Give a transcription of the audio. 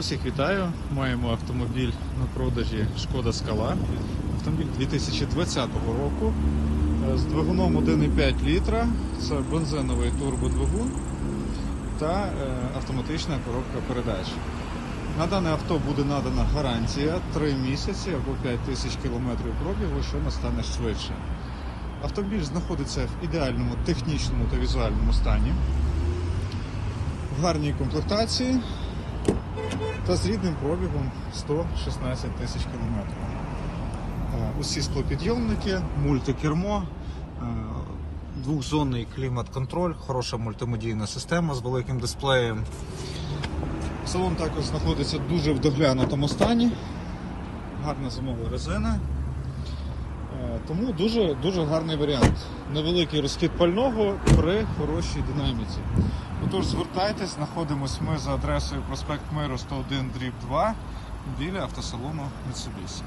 Усіх вітаю. Маємо автомобіль на продажі Шкода Скала. Автомобіль 2020 року з двигуном 1,5 літра. Це бензиновий турбодвигун та е, автоматична коробка передач. На дане авто буде надана гарантія 3 місяці або 5 тисяч кілометрів пробігу, що настане швидше. Автомобіль знаходиться в ідеальному технічному та візуальному стані, в гарній комплектації та з рідним пробігом 116 тисяч кілометрів. Е, Усі склопідйомники, мультикермо, е, двохзонний клімат-контроль, хороша мультимедійна система з великим дисплеєм. Салон також знаходиться дуже в доглянутому стані, гарна зимова резина. Тому дуже, дуже гарний варіант. Невеликий розхід пального при хорошій динаміці. Отож, звертайтесь, знаходимось ми за адресою проспект Миру 101 дріб 2 біля автосалону Mitsubishi.